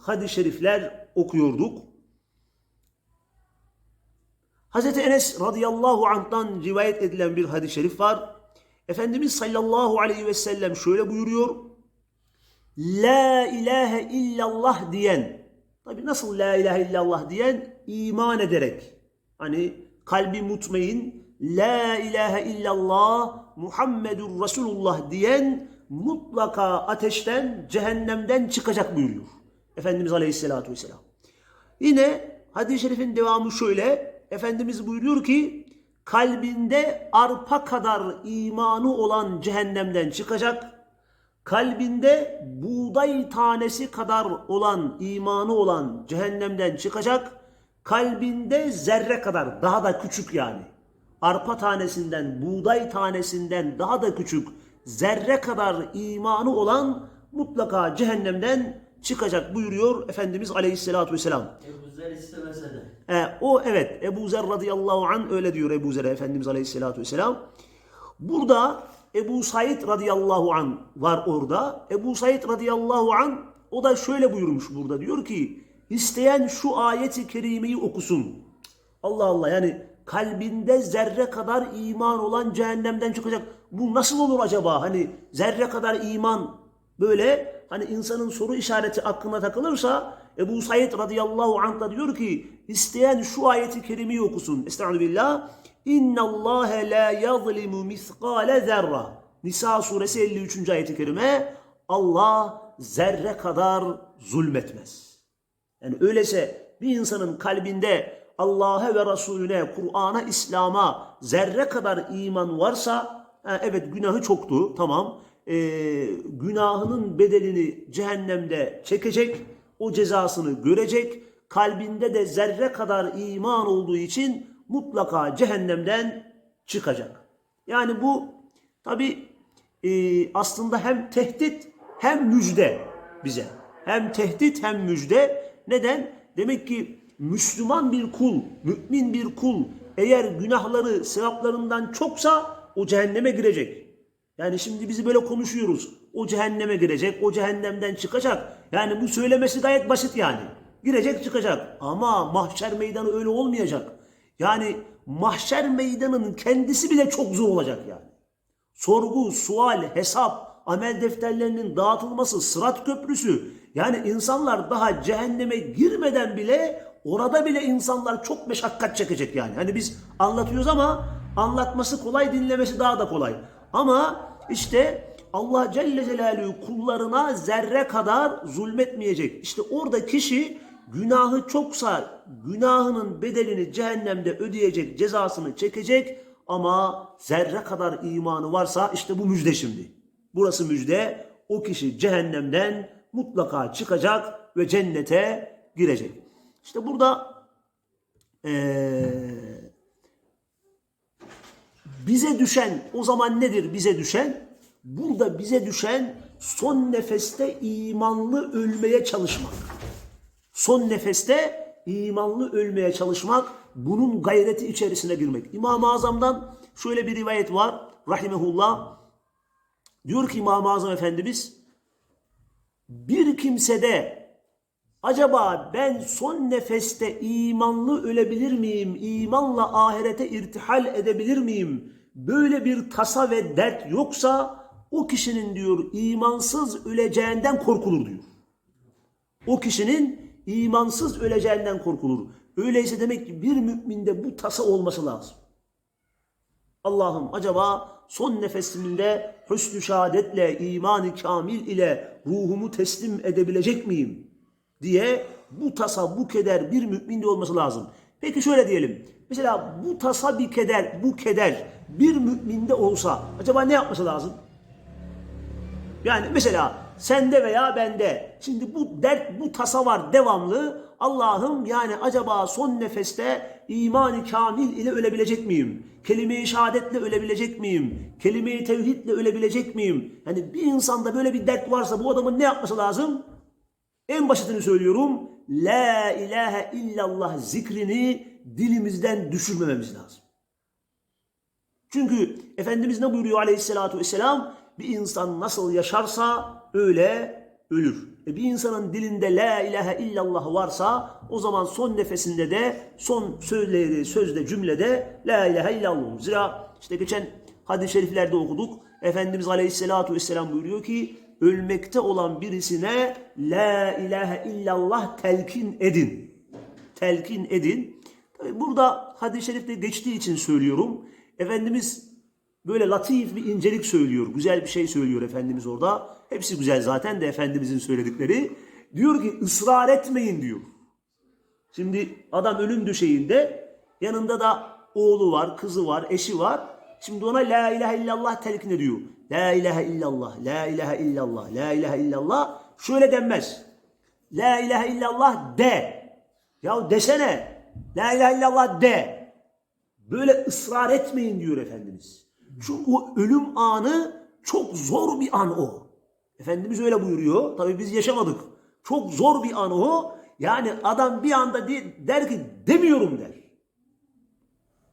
hadis-i şerifler okuyorduk. Hz. Enes radıyallahu anh'tan rivayet edilen bir hadis-i şerif var. Efendimiz sallallahu aleyhi ve sellem şöyle buyuruyor. La ilahe illallah diyen, tabi nasıl la ilahe illallah diyen? iman ederek. Hani kalbi mutmain, la ilahe illallah Muhammedur Resulullah diyen mutlaka ateşten, cehennemden çıkacak buyuruyor. Efendimiz Aleyhisselatü Vesselam. Yine hadis-i şerifin devamı şöyle. Efendimiz buyuruyor ki kalbinde arpa kadar imanı olan cehennemden çıkacak. Kalbinde buğday tanesi kadar olan imanı olan cehennemden çıkacak. Kalbinde zerre kadar daha da küçük yani. Arpa tanesinden, buğday tanesinden daha da küçük zerre kadar imanı olan mutlaka cehennemden çıkacak buyuruyor Efendimiz Aleyhisselatü Vesselam. Ebu Zer istemese de. E, o evet Ebu Zer radıyallahu an öyle diyor Ebu Zer'e Efendimiz Aleyhisselatü Vesselam. Burada Ebu Said radıyallahu an var orada. Ebu Said radıyallahu an o da şöyle buyurmuş burada diyor ki isteyen şu ayeti kerimeyi okusun. Allah Allah yani kalbinde zerre kadar iman olan cehennemden çıkacak. Bu nasıl olur acaba? Hani zerre kadar iman böyle hani insanın soru işareti aklına takılırsa Ebu Said radıyallahu anh da diyor ki isteyen şu ayeti kerimeyi okusun. Estaizu billah. İnna Allah la yazlimu miskale zerra. Nisa suresi 53. ayeti kerime. Allah zerre kadar zulmetmez. Yani öyleyse bir insanın kalbinde Allah'a ve Resulüne, Kur'an'a, İslam'a zerre kadar iman varsa evet günahı çoktu tamam. Ee, günahının bedelini cehennemde çekecek, o cezasını görecek. Kalbinde de zerre kadar iman olduğu için mutlaka cehennemden çıkacak. Yani bu tabi aslında hem tehdit hem müjde bize. Hem tehdit hem müjde. Neden? Demek ki Müslüman bir kul, mümin bir kul eğer günahları sevaplarından çoksa o cehenneme girecek. Yani şimdi bizi böyle konuşuyoruz. O cehenneme girecek, o cehennemden çıkacak. Yani bu söylemesi gayet basit yani. Girecek çıkacak. Ama mahşer meydanı öyle olmayacak. Yani mahşer meydanının kendisi bile çok zor olacak yani. Sorgu, sual, hesap, amel defterlerinin dağıtılması, sırat köprüsü. Yani insanlar daha cehenneme girmeden bile orada bile insanlar çok meşakkat çekecek yani. Hani biz anlatıyoruz ama anlatması kolay, dinlemesi daha da kolay. Ama işte Allah Celle Celaluhu kullarına zerre kadar zulmetmeyecek. İşte orada kişi günahı çoksa günahının bedelini cehennemde ödeyecek, cezasını çekecek ama zerre kadar imanı varsa işte bu müjde şimdi. Burası müjde. O kişi cehennemden mutlaka çıkacak ve cennete girecek. İşte burada ee, bize düşen o zaman nedir bize düşen? Burada bize düşen son nefeste imanlı ölmeye çalışmak. Son nefeste imanlı ölmeye çalışmak, bunun gayreti içerisine girmek. İmam-ı Azam'dan şöyle bir rivayet var. Rahimehullah. Diyor ki İmam-ı Azam Efendimiz, bir kimsede acaba ben son nefeste imanlı ölebilir miyim? İmanla ahirete irtihal edebilir miyim? Böyle bir tasa ve dert yoksa o kişinin diyor imansız öleceğinden korkulur diyor. O kişinin imansız öleceğinden korkulur. Öyleyse demek ki bir müminde bu tasa olması lazım. Allah'ım acaba son nefesimde hüsnü şehadetle, imanı kamil ile ruhumu teslim edebilecek miyim? Diye bu tasa, bu keder bir müminde olması lazım. Peki şöyle diyelim. Mesela bu tasa bir keder, bu keder bir müminde olsa acaba ne yapması lazım? Yani mesela Sende veya bende. Şimdi bu dert, bu tasa var devamlı. Allah'ım yani acaba son nefeste iman-ı kamil ile ölebilecek miyim? Kelime-i şehadetle ölebilecek miyim? Kelime-i tevhidle ölebilecek miyim? Yani bir insanda böyle bir dert varsa bu adamın ne yapması lazım? En basitini söylüyorum. La ilahe illallah zikrini dilimizden düşürmememiz lazım. Çünkü Efendimiz ne buyuruyor aleyhissalatu vesselam? Bir insan nasıl yaşarsa öyle ölür. E bir insanın dilinde la ilahe illallah varsa o zaman son nefesinde de son söylediği sözde cümlede la ilahe illallah. Zira işte geçen hadis-i şeriflerde okuduk. Efendimiz aleyhissalatu vesselam buyuruyor ki ölmekte olan birisine la ilahe illallah telkin edin. Telkin edin. Burada hadis-i şerifte geçtiği için söylüyorum. Efendimiz böyle latif bir incelik söylüyor. Güzel bir şey söylüyor Efendimiz orada. Hepsi güzel zaten de Efendimizin söyledikleri. Diyor ki ısrar etmeyin diyor. Şimdi adam ölüm döşeğinde yanında da oğlu var, kızı var, eşi var. Şimdi ona la ilahe illallah telkin ediyor. La ilahe illallah, la ilahe illallah, la ilahe illallah. Şöyle denmez. La ilahe illallah de. Ya desene. La ilahe illallah de. Böyle ısrar etmeyin diyor Efendimiz. Çünkü o ölüm anı çok zor bir an o. Efendimiz öyle buyuruyor. Tabii biz yaşamadık. Çok zor bir an o. Yani adam bir anda de- der ki demiyorum der.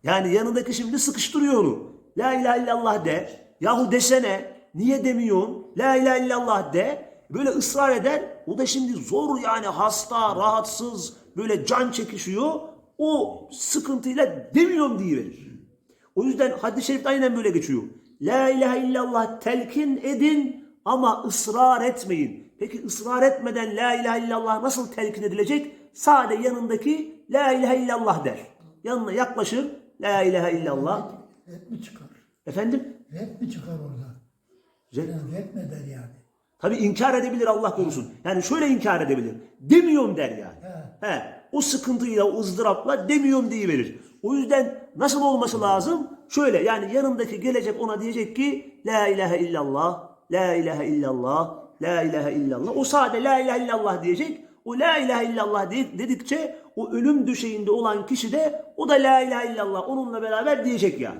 Yani yanındaki şimdi sıkıştırıyor onu. La ilahe illallah de. Yahu desene. Niye demiyorsun? La ilahe illallah de. Böyle ısrar eder. O da şimdi zor yani hasta, rahatsız, böyle can çekişiyor. O sıkıntıyla demiyorum diyiverir. O yüzden hadis-i şerifte aynen böyle geçiyor. La ilahe illallah telkin edin ama ısrar etmeyin. Peki ısrar etmeden la ilahe illallah nasıl telkin edilecek? Sade yanındaki la ilahe illallah der. Yanına yaklaşır la ilahe illallah. Red mi çıkar? Efendim? Red mi çıkar orada? Red- Yani red mi der yani? Tabi inkar edebilir Allah korusun. Yani şöyle inkar edebilir. Demiyorum der yani. He. O sıkıntıyla, o ızdırapla demiyorum diyiverir. O yüzden nasıl olması lazım? Şöyle yani yanındaki gelecek ona diyecek ki La ilahe illallah, La ilahe illallah, La ilahe illallah. O sade La ilahe illallah diyecek. O La ilahe illallah de- dedikçe o ölüm düşeğinde olan kişi de o da La ilahe illallah onunla beraber diyecek yani.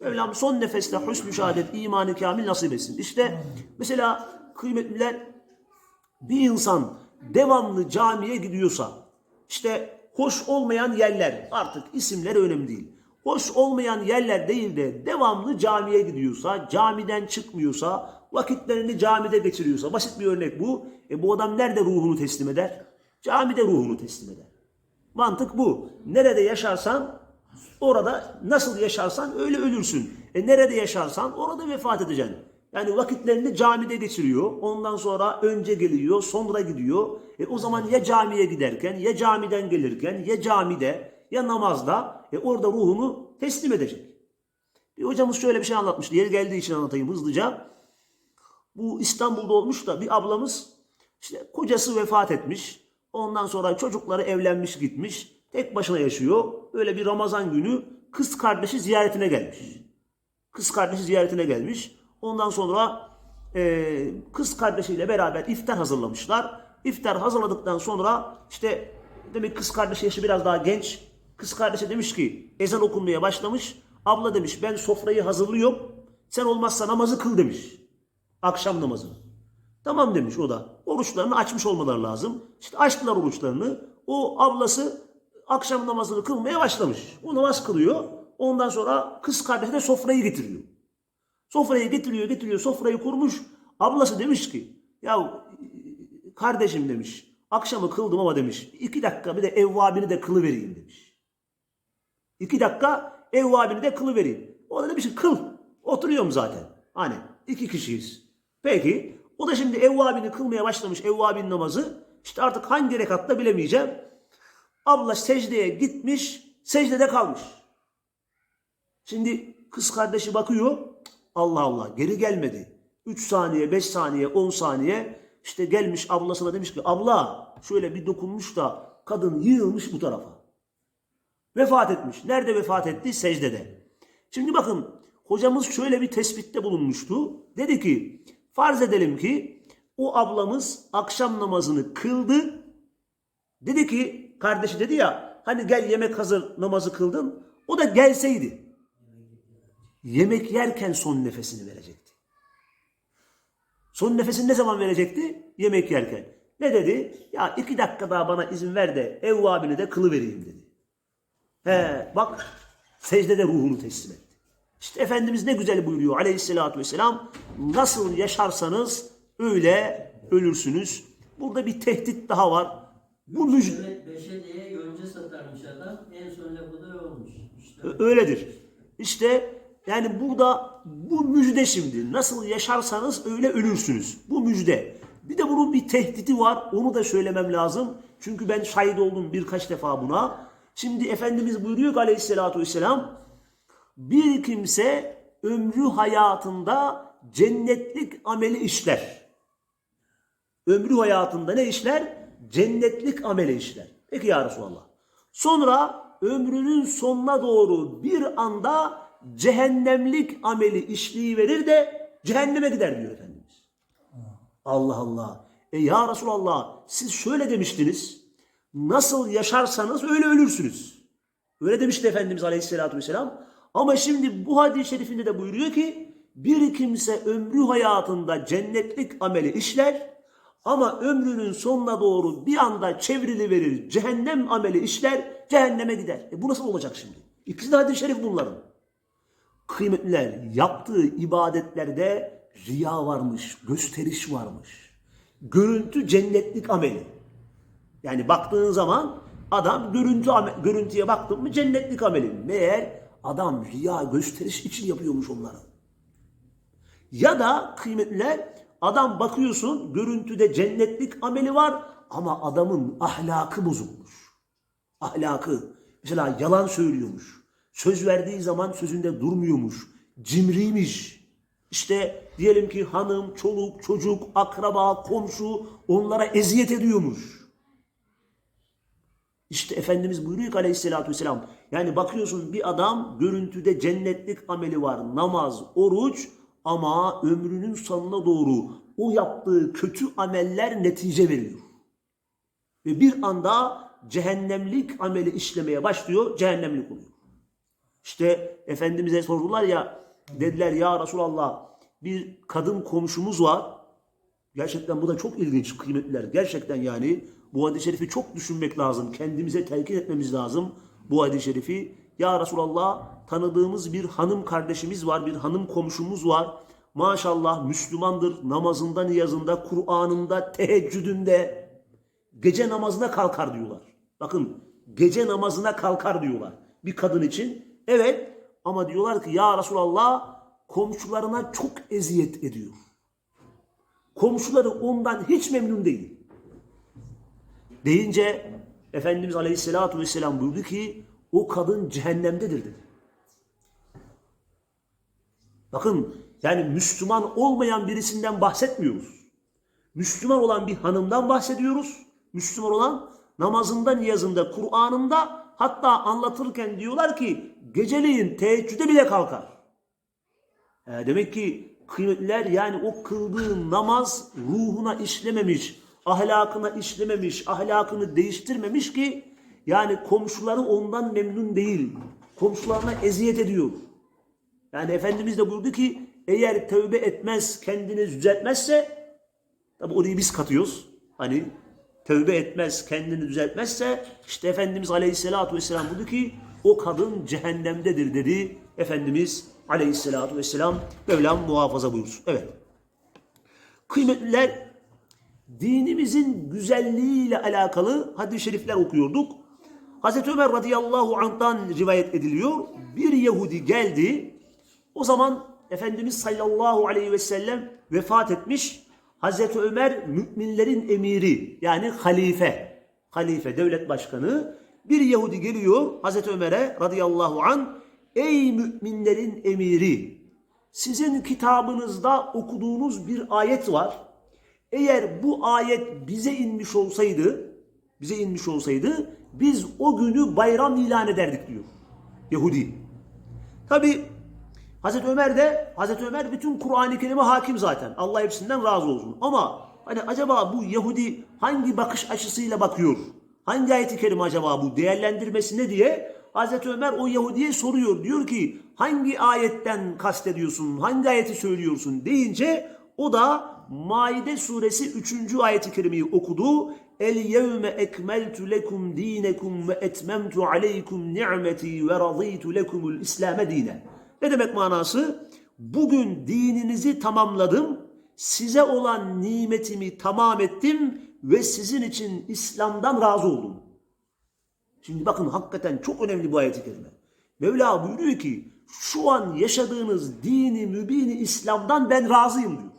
Mevlam son nefeste husnü şehadet, imanı kamil nasip etsin. İşte mesela kıymetliler bir insan devamlı camiye gidiyorsa işte hoş olmayan yerler artık isimleri önemli değil. Hoş olmayan yerler değil de devamlı camiye gidiyorsa, camiden çıkmıyorsa, vakitlerini camide geçiriyorsa, basit bir örnek bu. E bu adam nerede ruhunu teslim eder? Camide ruhunu teslim eder. Mantık bu. Nerede yaşarsan orada nasıl yaşarsan öyle ölürsün. E nerede yaşarsan orada vefat edeceksin. Yani vakitlerini camide geçiriyor. Ondan sonra önce geliyor, sonra gidiyor. E o zaman ya camiye giderken, ya camiden gelirken, ya camide, ya namazda e orada ruhunu teslim edecek. Bir hocamız şöyle bir şey anlatmıştı. Yeri geldiği için anlatayım hızlıca. Bu İstanbul'da olmuş da bir ablamız işte kocası vefat etmiş. Ondan sonra çocukları evlenmiş gitmiş. Tek başına yaşıyor. Böyle bir Ramazan günü kız kardeşi ziyaretine gelmiş. Kız kardeşi ziyaretine gelmiş. Ondan sonra e, kız kardeşiyle beraber iftar hazırlamışlar. İftar hazırladıktan sonra işte demek kız kardeşi yaşı biraz daha genç. Kız kardeşi demiş ki ezan okunmaya başlamış. Abla demiş ben sofrayı hazırlıyorum. Sen olmazsa namazı kıl demiş. Akşam namazını. Tamam demiş o da. Oruçlarını açmış olmaları lazım. İşte açtılar oruçlarını. O ablası akşam namazını kılmaya başlamış. O namaz kılıyor. Ondan sonra kız kardeşi de sofrayı getiriyor. Sofrayı getiriyor, getiriyor, sofrayı kurmuş. Ablası demiş ki, ya kardeşim demiş, akşamı kıldım ama demiş, iki dakika bir de evvabini de kılı vereyim demiş. İki dakika evvabini de kılı vereyim. O da demiş ki kıl. Oturuyorum zaten. Hani iki kişiyiz. Peki o da şimdi evvabini kılmaya başlamış evvabin namazı. İşte artık hangi rekatta bilemeyeceğim. Abla secdeye gitmiş, secdede kalmış. Şimdi kız kardeşi bakıyor. Allah Allah geri gelmedi. 3 saniye, 5 saniye, 10 saniye işte gelmiş ablasına demiş ki abla şöyle bir dokunmuş da kadın yığılmış bu tarafa. Vefat etmiş. Nerede vefat etti? Secdede. Şimdi bakın hocamız şöyle bir tespitte bulunmuştu. Dedi ki farz edelim ki o ablamız akşam namazını kıldı. Dedi ki kardeşi dedi ya hani gel yemek hazır namazı kıldın. O da gelseydi. Yemek yerken son nefesini verecekti. Son nefesini ne zaman verecekti? Yemek yerken. Ne dedi? Ya iki dakika daha bana izin ver de evvabini de kılı vereyim dedi. He bak secdede ruhunu teslim etti. İşte Efendimiz ne güzel buyuruyor aleyhissalatü vesselam. Nasıl yaşarsanız öyle ölürsünüz. Burada bir tehdit daha var. Bu müjde, Evet, beşe diye yonca satarmış adam. En son lafı da olmuş. İşte Öyledir. İşte yani burada bu müjde şimdi. Nasıl yaşarsanız öyle ölürsünüz. Bu müjde. Bir de bunun bir tehdidi var. Onu da söylemem lazım. Çünkü ben şahit oldum birkaç defa buna. Şimdi Efendimiz buyuruyor ki aleyhissalatü vesselam bir kimse ömrü hayatında cennetlik ameli işler. Ömrü hayatında ne işler? Cennetlik ameli işler. Peki ya Resulallah. Sonra ömrünün sonuna doğru bir anda cehennemlik ameli işliği verir de cehenneme gider diyor Efendimiz. Allah Allah. E ya Resulallah siz şöyle demiştiniz. Nasıl yaşarsanız öyle ölürsünüz. Öyle demişti Efendimiz Aleyhisselatü Vesselam. Ama şimdi bu hadis-i şerifinde de buyuruyor ki bir kimse ömrü hayatında cennetlik ameli işler ama ömrünün sonuna doğru bir anda çevrili verir cehennem ameli işler cehenneme gider. E bu nasıl olacak şimdi? İkisi de hadis-i şerif bunların. Kıymetliler yaptığı ibadetlerde riya varmış, gösteriş varmış. Görüntü cennetlik ameli. Yani baktığın zaman adam görüntü görüntüye baktın mı cennetlik ameli. Meğer adam riya gösteriş için yapıyormuş onları. Ya da kıymetliler adam bakıyorsun görüntüde cennetlik ameli var ama adamın ahlakı bozulmuş. Ahlakı. Mesela yalan söylüyormuş. Söz verdiği zaman sözünde durmuyormuş. Cimriymiş. İşte diyelim ki hanım, çoluk, çocuk, akraba, komşu onlara eziyet ediyormuş. İşte Efendimiz buyuruyor ki aleyhissalatü vesselam. Yani bakıyorsun bir adam görüntüde cennetlik ameli var. Namaz, oruç ama ömrünün sonuna doğru o yaptığı kötü ameller netice veriyor. Ve bir anda cehennemlik ameli işlemeye başlıyor, cehennemlik oluyor. İşte Efendimiz'e sordular ya, dediler ya Resulallah bir kadın komşumuz var. Gerçekten bu da çok ilginç kıymetliler. Gerçekten yani bu hadis-i şerifi çok düşünmek lazım. Kendimize telkin etmemiz lazım bu hadis-i şerifi. Ya Resulallah tanıdığımız bir hanım kardeşimiz var, bir hanım komşumuz var. Maşallah Müslümandır, namazında, niyazında, Kur'an'ında, teheccüdünde, gece namazına kalkar diyorlar. Bakın gece namazına kalkar diyorlar bir kadın için. Evet ama diyorlar ki ya Resulallah komşularına çok eziyet ediyor. Komşuları ondan hiç memnun değil. Deyince Efendimiz Aleyhisselatü Vesselam buyurdu ki o kadın cehennemdedir dedi. Bakın yani Müslüman olmayan birisinden bahsetmiyoruz. Müslüman olan bir hanımdan bahsediyoruz. Müslüman olan namazında, niyazında, Kur'an'ında hatta anlatırken diyorlar ki geceleyin teheccüde bile kalkar. E, demek ki kıymetliler yani o kıldığı namaz ruhuna işlememiş, ahlakına işlememiş, ahlakını değiştirmemiş ki yani komşuları ondan memnun değil. Komşularına eziyet ediyor. Yani Efendimiz de buyurdu ki eğer tövbe etmez, kendini düzeltmezse tabi orayı biz katıyoruz. Hani tövbe etmez, kendini düzeltmezse işte Efendimiz Aleyhisselatü Vesselam buyurdu ki o kadın cehennemdedir dedi Efendimiz Aleyhisselatü Vesselam. Mevlam muhafaza buyursun. Evet. Kıymetliler dinimizin güzelliğiyle alakalı hadis-i şerifler okuyorduk. Hazreti Ömer radıyallahu anh'tan rivayet ediliyor. Bir Yahudi geldi. O zaman Efendimiz sallallahu aleyhi ve sellem vefat etmiş. Hazreti Ömer müminlerin emiri yani halife. Halife, devlet başkanı. Bir Yahudi geliyor Hazreti Ömer'e radıyallahu an Ey müminlerin emiri sizin kitabınızda okuduğunuz bir ayet var. Eğer bu ayet bize inmiş olsaydı, bize inmiş olsaydı biz o günü bayram ilan ederdik diyor. Yahudi. Tabi Hazreti Ömer de Hazreti Ömer bütün Kur'an-ı Kerim'e hakim zaten. Allah hepsinden razı olsun. Ama Hani acaba bu Yahudi hangi bakış açısıyla bakıyor? Hangi ayeti kerime acaba bu değerlendirmesi ne diye Hazreti Ömer o Yahudi'ye soruyor. Diyor ki hangi ayetten kastediyorsun? Hangi ayeti söylüyorsun? deyince o da Maide suresi 3. ayeti kerimeyi okudu. El yevme ekmeltu lekum dinekum ve etmemtu aleykum ni'meti ve raditu lekumul İslam'e dine. Ne demek manası? Bugün dininizi tamamladım, size olan nimetimi tamam ettim ve sizin için İslam'dan razı oldum. Şimdi bakın hakikaten çok önemli bu ayet-i kerime. Mevla buyuruyor ki şu an yaşadığınız dini mübini İslam'dan ben razıyım diyor.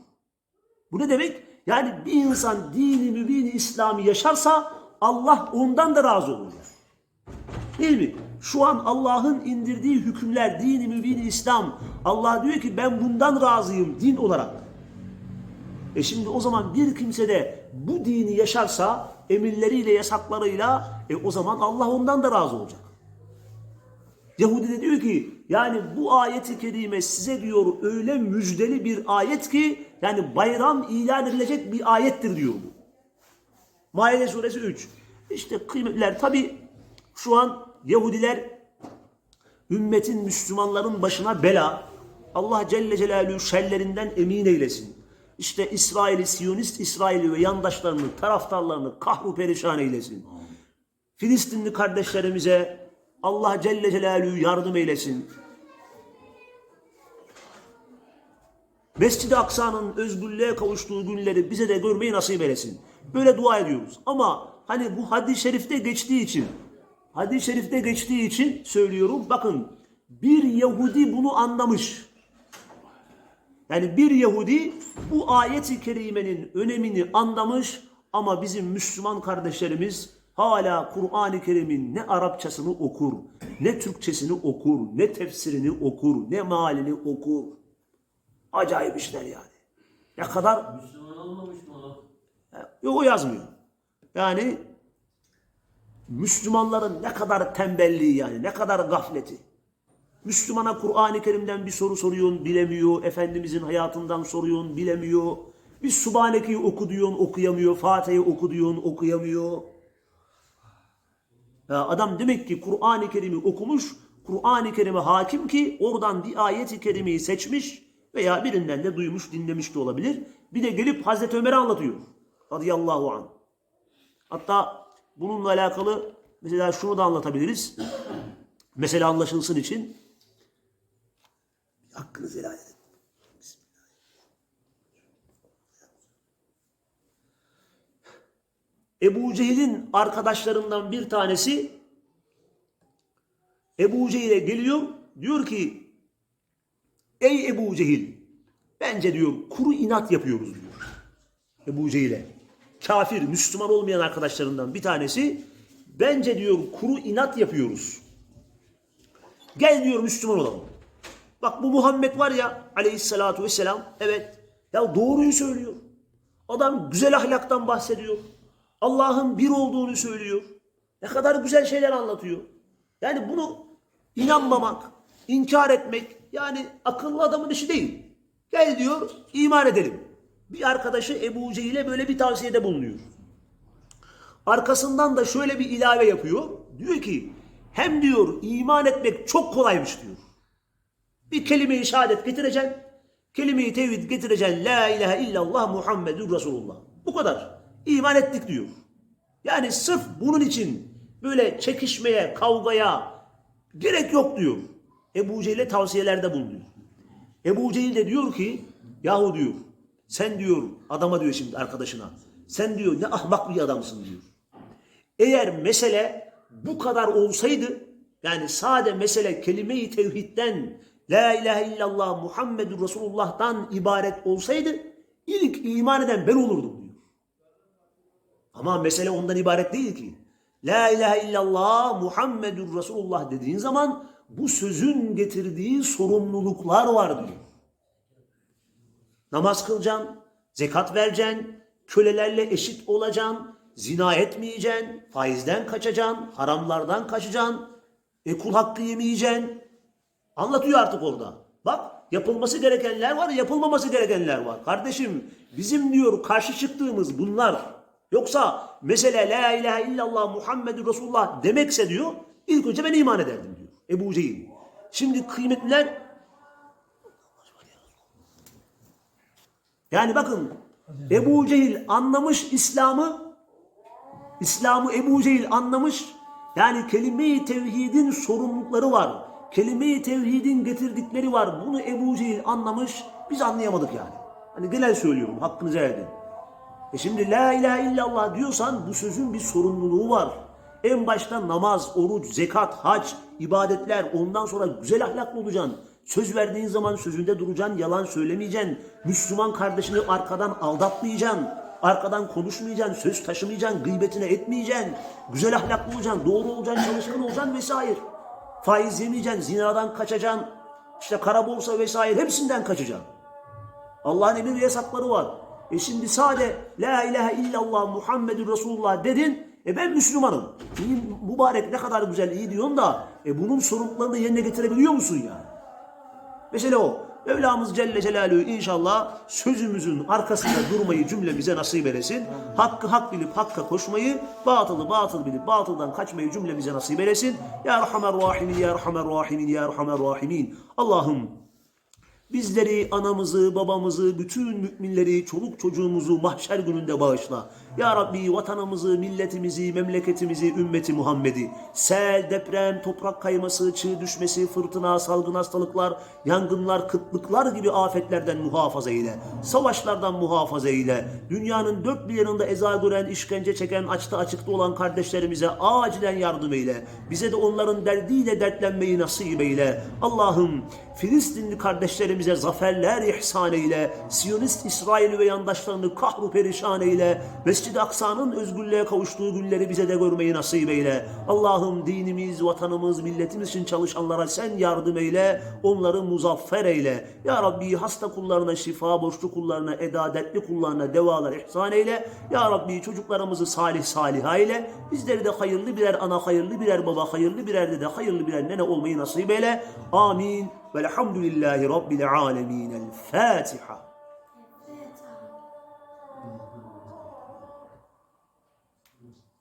Bu ne demek? Yani bir insan dini mübini İslam'ı yaşarsa Allah ondan da razı olur. Değil mi? Şu an Allah'ın indirdiği hükümler, dini mübini İslam. Allah diyor ki ben bundan razıyım din olarak. E şimdi o zaman bir kimse de bu dini yaşarsa emirleriyle, yasaklarıyla e o zaman Allah ondan da razı olacak. Yahudi de diyor ki yani bu ayeti kerime size diyor öyle müjdeli bir ayet ki yani bayram ilan edilecek bir ayettir diyor bu. Maide suresi 3. İşte kıymetliler tabi şu an Yahudiler ümmetin Müslümanların başına bela. Allah Celle Celaluhu şerlerinden emin eylesin. İşte İsrail'i, Siyonist İsrail'i ve yandaşlarını, taraftarlarını kahru perişan eylesin. Filistinli kardeşlerimize Allah Celle Celaluhu yardım eylesin. Mescid-i Aksa'nın özgürlüğe kavuştuğu günleri bize de görmeyi nasip eylesin. Böyle dua ediyoruz. Ama hani bu hadis-i şerifte geçtiği için, hadis-i şerifte geçtiği için söylüyorum. Bakın bir Yahudi bunu anlamış. Yani bir Yahudi bu ayeti kerimenin önemini anlamış ama bizim Müslüman kardeşlerimiz hala Kur'an-ı Kerim'in ne Arapçasını okur, ne Türkçesini okur, ne tefsirini okur, ne mealini okur. Acayip işler yani. Ne kadar Müslüman olmamış mı o? Yok o yazmıyor. Yani Müslümanların ne kadar tembelliği yani, ne kadar gafleti. Müslümana Kur'an-ı Kerim'den bir soru soruyorsun, bilemiyor. Efendimizin hayatından soruyorsun, bilemiyor. Bir Subhaneke'yi oku okuyamıyor. Fatiha'yı oku okuyamıyor. Ya adam demek ki Kur'an-ı Kerim'i okumuş, Kur'an-ı Kerim'e hakim ki oradan bir ayeti kerimeyi seçmiş veya birinden de duymuş, dinlemiş de olabilir. Bir de gelip Hazreti Ömer'e anlatıyor. Radıyallahu anh. Hatta bununla alakalı mesela şunu da anlatabiliriz. Mesela anlaşılsın için. Hakkınızı helal edin. Ebu Cehil'in arkadaşlarından bir tanesi Ebu Cehil'e geliyor. Diyor ki Ey Ebu Cehil bence diyor kuru inat yapıyoruz diyor. Ebu Cehil'e. Kafir, Müslüman olmayan arkadaşlarından bir tanesi bence diyor kuru inat yapıyoruz. Gel diyor Müslüman olalım. Bak bu Muhammed var ya aleyhissalatu vesselam evet ya doğruyu söylüyor. Adam güzel ahlaktan bahsediyor. Allah'ın bir olduğunu söylüyor. Ne kadar güzel şeyler anlatıyor. Yani bunu inanmamak, inkar etmek yani akıllı adamın işi değil. Gel diyor iman edelim. Bir arkadaşı Ebu Cehil'e böyle bir tavsiyede bulunuyor. Arkasından da şöyle bir ilave yapıyor. Diyor ki hem diyor iman etmek çok kolaymış diyor. Bir kelime-i şehadet getireceksin. Kelime-i tevhid getireceksin. La ilahe illallah Muhammedun Resulullah. Bu kadar. İman ettik diyor. Yani sırf bunun için böyle çekişmeye, kavgaya gerek yok diyor. Ebu Cehil'e tavsiyelerde bulunuyor. Ebu Cehil de diyor ki yahu diyor sen diyor adama diyor şimdi arkadaşına sen diyor ne ahmak bir adamsın diyor. Eğer mesele bu kadar olsaydı yani sade mesele kelime-i tevhidden La ilahe illallah Muhammedur Resulullah'tan ibaret olsaydı ilk iman eden ben olurdum diyor. Ama mesele ondan ibaret değil ki. La ilahe illallah Muhammedur Resulullah dediğin zaman bu sözün getirdiği sorumluluklar var diyor. Namaz kılacaksın, zekat vereceksin, kölelerle eşit olacaksın, zina etmeyeceksin, faizden kaçacaksın, haramlardan kaçacaksın, e kul hakkı yemeyeceksin. Anlatıyor artık orada. Bak yapılması gerekenler var, yapılmaması gerekenler var. Kardeşim bizim diyor karşı çıktığımız bunlar. Yoksa mesele la ilahe illallah Muhammedur Resulullah demekse diyor ilk önce ben iman ederdim diyor. Ebu Cehil. Şimdi kıymetliler yani bakın Ebu Cehil anlamış İslam'ı İslam'ı Ebu Cehil anlamış. Yani kelime-i tevhidin sorumlulukları var. Kelime-i tevhidin getirdikleri var. Bunu Ebu Cehil anlamış. Biz anlayamadık yani. Hani genel söylüyorum. Hakkınızı edin. E şimdi la ilahe illallah diyorsan bu sözün bir sorumluluğu var. En başta namaz, oruç, zekat, hac, ibadetler ondan sonra güzel ahlaklı olacaksın. Söz verdiğin zaman sözünde duracaksın, yalan söylemeyeceksin. Müslüman kardeşini arkadan aldatmayacaksın. Arkadan konuşmayacaksın, söz taşımayacaksın, gıybetine etmeyeceksin. Güzel ahlaklı olacaksın, doğru olacaksın, çalışkan olacaksın vesaire. Faiz yemeyeceksin, zinadan kaçacaksın. İşte kara borsa vesaire hepsinden kaçacaksın. Allah'ın emir ve yasakları var. E şimdi sade La ilahe illallah Muhammedur Resulullah dedin. E ben Müslümanım. İyi, mübarek ne kadar güzel iyi diyorsun da e bunun sorumluluklarını yerine getirebiliyor musun yani? Mesela o. Mevlamız Celle Celaluhu inşallah sözümüzün arkasında durmayı cümlemize nasip eylesin. Hakkı hak bilip hakka koşmayı, batılı batıl bilip batıldan kaçmayı cümlemize nasip eylesin. Ya Erhamer Rahimin, Ya Erhamer Rahimin, Ya Erhamer Rahimin. Allah'ım Bizleri, anamızı, babamızı, bütün müminleri, çoluk çocuğumuzu mahşer gününde bağışla. Ya Rabbi vatanımızı, milletimizi, memleketimizi, ümmeti Muhammed'i sel, deprem, toprak kayması, çığ düşmesi, fırtına, salgın hastalıklar, yangınlar, kıtlıklar gibi afetlerden muhafaza eyle. Savaşlardan muhafaza eyle. Dünyanın dört bir yanında eza gören, işkence çeken, açta açıkta olan kardeşlerimize acilen yardım eyle. Bize de onların derdiyle dertlenmeyi nasip eyle. Allah'ım Filistinli kardeşlerimize zaferler ihsan eyle. Siyonist İsrail ve yandaşlarını kahru perişan eyle. Mescid-i Aksa'nın özgürlüğe kavuştuğu günleri bize de görmeyi nasip eyle. Allah'ım dinimiz, vatanımız, milletimiz için çalışanlara sen yardım eyle. Onları muzaffer eyle. Ya Rabbi hasta kullarına şifa, borçlu kullarına, eda, dertli kullarına devalar ihsan eyle. Ya Rabbi çocuklarımızı salih salih eyle. Bizleri de hayırlı birer ana, hayırlı birer baba, hayırlı birer dede, hayırlı birer nene olmayı nasip eyle. Amin. Velhamdülillahi Rabbil alemin. El Fatiha.